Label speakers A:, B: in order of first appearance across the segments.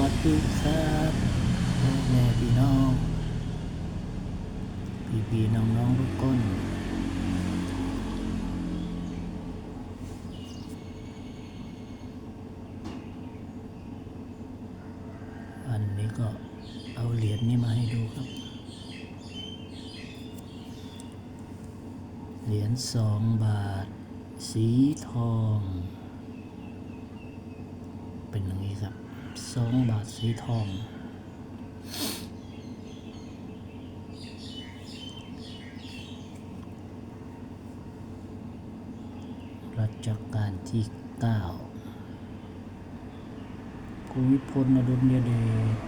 A: วัสดีครับพ่อแม่พี่น้อง พี่พี่น้องน้องทุกคนอันนี้ก็เอาเหรียญนี้มาให้ดูครับ เหรียญสองบาท สีทอง เป็นอย่างนี้ครับ สองบาทสีทองรัชกาลที่เก้าภูมิพลอดุลยเดช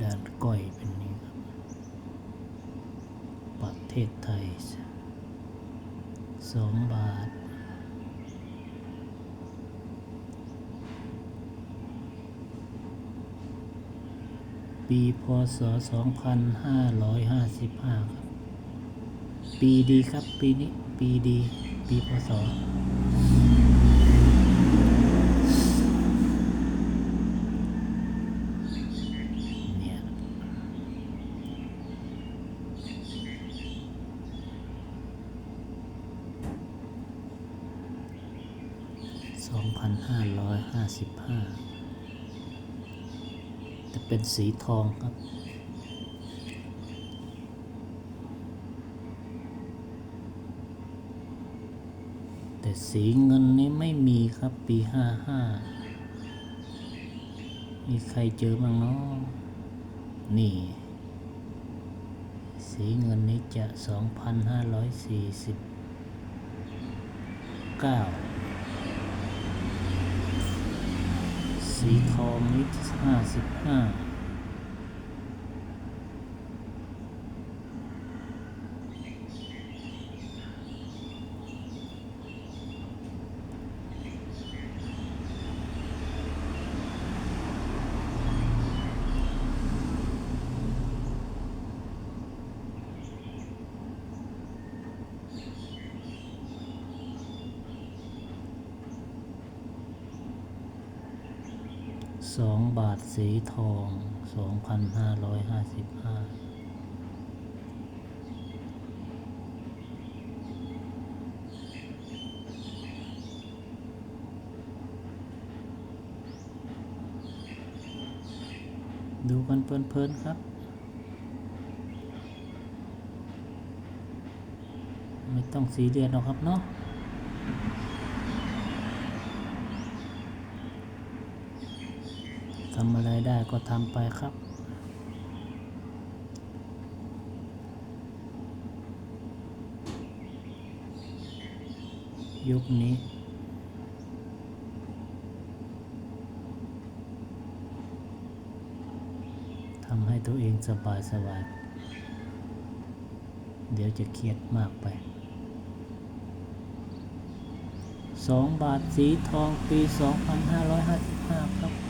A: ด้านก้อยเป็นนี้ครับ ประเทศไทยสองบาท ปีพศ 2555 ครับ ปีดีครับ ปีนี้ ปีดี ปีพศเนี่ย2,555 เป็นสีทองครับ แต่สีเงินนี้ไม่มีครับปีห้าห้ามีใครเจอบ้างเนาะนี่ สีเงินนี้จะสองพันห้าร้อยสี่สิบเก้า สีทองนิดห้าสิบห้า สองบาทสีทองสองพันห้าร้อยห้าสิบห้าดูกันเพลินๆครับ ไม่ต้องสีเรียสหรอกครับเนาะำอะไรได้ก็ทำไปครับยุคนี้ ทำให้ตัวเองสบายสบาย เดี๋ยวจะเครียดมากไป สองบาทสีทองปี 2555 ครับ